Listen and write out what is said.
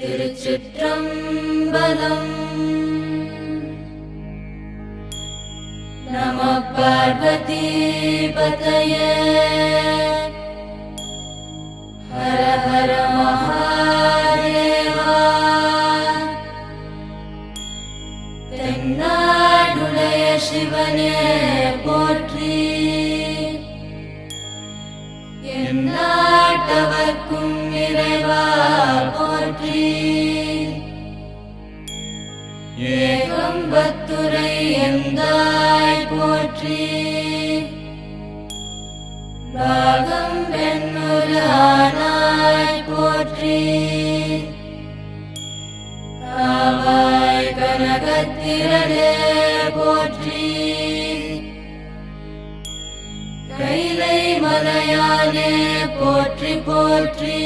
திருச்சிற்றம்பலம். நம பார்வதி பதய ஹர ஹர மகாதேவா. தென்னாடுடைய சிவனே போற்றி. என்ன போற்றி ஏகம்பத்துரை எந்தாய் போற்றி பாகம் பெண்ணுரு ஆனாய் போற்றி காவாய் கனகத்திரனே போற்றி கைலை மலையானே போற்றி போற்றி